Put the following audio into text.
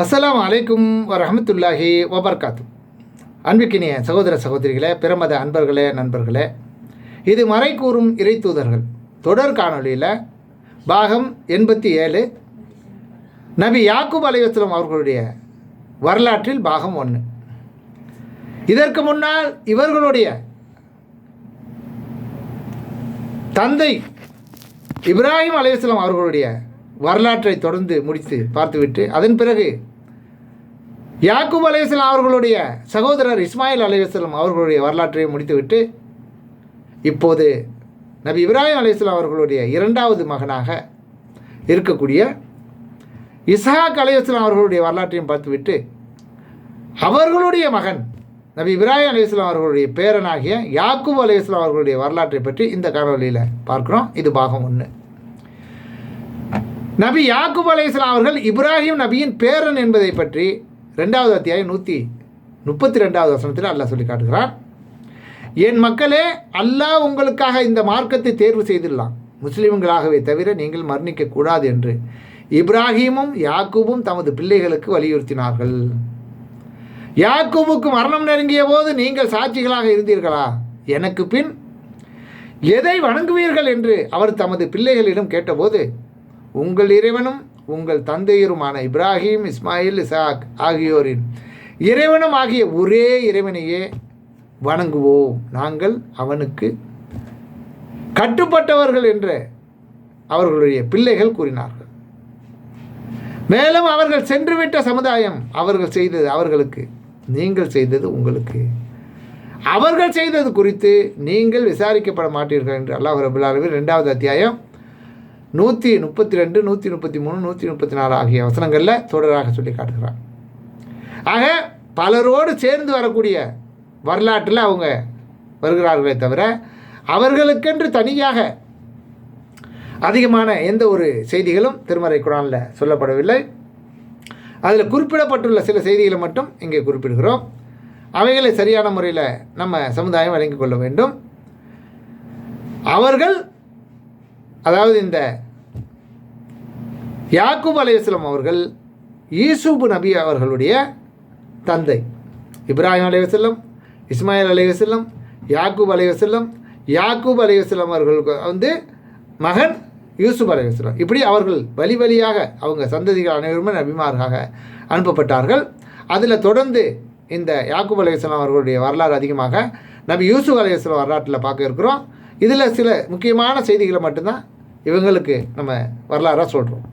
அஸ்லாம் அலைக்கும் வரஹமத்துல்லாஹி வபர்காத்து. அன்பிக்கினிய சகோதர சகோதரிகளே பிரமத அன்பர்களே நண்பர்களே இது மறை கூறும் இறை தூதர்கள். தொடர் காணொளியில் பாகம் எண்பத்தி ஏழு நபி யாக்கூப் அலைவாஸ்லம் அவர்களுடைய வரலாற்றில் பாகம் ஒன்று இதற்கு முன்னால் இவர்களுடைய தந்தை இப்ராஹிம் அலைவாஸ்லாம் அவர்களுடைய வரலாற்றை தொடர்ந்து முடித்து பார்த்துவிட்டு அதன் பிறகு யாக்கூப் அலைவாஸ்லாம் அவர்களுடைய சகோதரர் இஸ்மாயில் அலைவாஸ்லாம் அவர்களுடைய வரலாற்றை முடித்துவிட்டு இப்போது நபி இப்ராஹிம் அலைவாஸ்லாம் அவர்களுடைய இரண்டாவது மகனாக இருக்கக்கூடிய இஸ்ஹாக் அலைவாஸ்லாம் அவர்களுடைய வரலாற்றையும் பார்த்துவிட்டு அவர்களுடைய மகன் நபி இப்ராஹிம் அலையாஸ்லாம் அவர்களுடைய பேரனாகிய யாக்கூப் அலையாஸ்லாம் அவர்களுடைய வரலாற்றை பற்றி இந்த காணொலியில் பார்க்குறோம். இது பாகம் ஒன்று நபி யாக்கூப் அலையாஸ்லாம் அவர்கள் இப்ராஹிம் நபியின் பேரன் என்பதை பற்றி ரெண்டாவது அத்தியாயம் நூற்றி முப்பத்தி ரெண்டாவது வசனத்தில் அல்லாஹ் சொல்லி காட்டுகிறான். என் மக்களே அல்லாஹ் உங்களுக்காக இந்த மார்க்கத்தை தேர்வு செய்துள்ளான். முஸ்லிம்களாகவே தவிர நீங்கள் மரணிக்க கூடாது என்று இப்ராஹீமும் யாக்கூபும் தமது பிள்ளைகளுக்கு வலியுறுத்தினார்கள். யாக்கூபுக்கு மரணம் நெருங்கிய போது நீங்கள் சாட்சிகளாக இருந்தீர்களா? எனக்கு பின் எதை வணங்குவீர்கள் என்று அவர் தமது பிள்ளைகளிடம் கேட்டபோது உங்கள் இறைவனும் உங்கள் தந்தையருமான இப்ராஹிம் இஸ்மாயில் இசாக் ஆகியோரின் இறைவனும் ஆகிய ஒரே இறைவனையே வணங்குவோம். நாங்கள் அவனுக்கு கட்டுப்பட்டவர்கள் என்று அவர்களுடைய பிள்ளைகள் கூறினார்கள். மேலும் அவர்கள் சென்றுவிட்ட சமுதாயம் அவர்கள் செய்தது அவர்களுக்கு நீங்கள் செய்தது உங்களுக்கு. அவர்கள் செய்தது குறித்து நீங்கள் விசாரிக்கப்பட மாட்டீர்கள் என்று அல்லாஹ் ரபுல்லாலுமே ரெண்டாவது அத்தியாயம் நூற்றி முப்பத்தி ரெண்டு நூற்றி முப்பத்தி மூணு நூற்றி முப்பத்தி நாலு ஆகிய வசனங்களில் தொடராக சொல்லி காட்டுகிறார். ஆக பலரோடு சேர்ந்து வரக்கூடிய வரலாற்றில் அவங்க வருகிறார்களே தவிர அவர்களுக்கென்று தனியாக அதிகமான எந்த ஒரு செய்திகளும் திருமறை குரானில் சொல்லப்படவில்லை. அதில் குறிப்பிடப்பட்டுள்ள சில செய்திகளை மட்டும் இங்கே குறிப்பிடுகிறோம். அவைகளை சரியான முறையில் நம்ம சமுதாயம் வழங்கிக் கொள்ள வேண்டும். அவர்கள் அதாவது இந்த யாக்கூப் அலைவாஸ்லம் அவர்கள் ஈசூப் நபி அவர்களுடைய தந்தை. இப்ராஹிம் அலைவாஸ்லம் இஸ்மாயில் அலைவாஸ்லம் யாக்கூப் அலைவாஸ்லம் யாக்கூப் அலைவாஸ்லம் அவர்களுக்கு வந்து மகன் யூசுப் அலைவாஸ்லம் இப்படி அவர்கள் வழி வழியாக அவங்க சந்ததிகள் அனைவருமே நபிமார்களாக அனுப்பப்பட்டார்கள். அதில் தொடர்ந்து இந்த யாக்கூப் அலைவாஸ்லாம் அவர்களுடைய வரலாறு அதிகமாக நபி யூசுப் அலைவாஸ்லாம் வரலாற்றில் பார்க்க இருக்கிறோம். இதில் சில முக்கியமான செய்திகளை மட்டும்தான் இவங்களுக்கு நம்ம வரலாறாக சொல்கிறோம்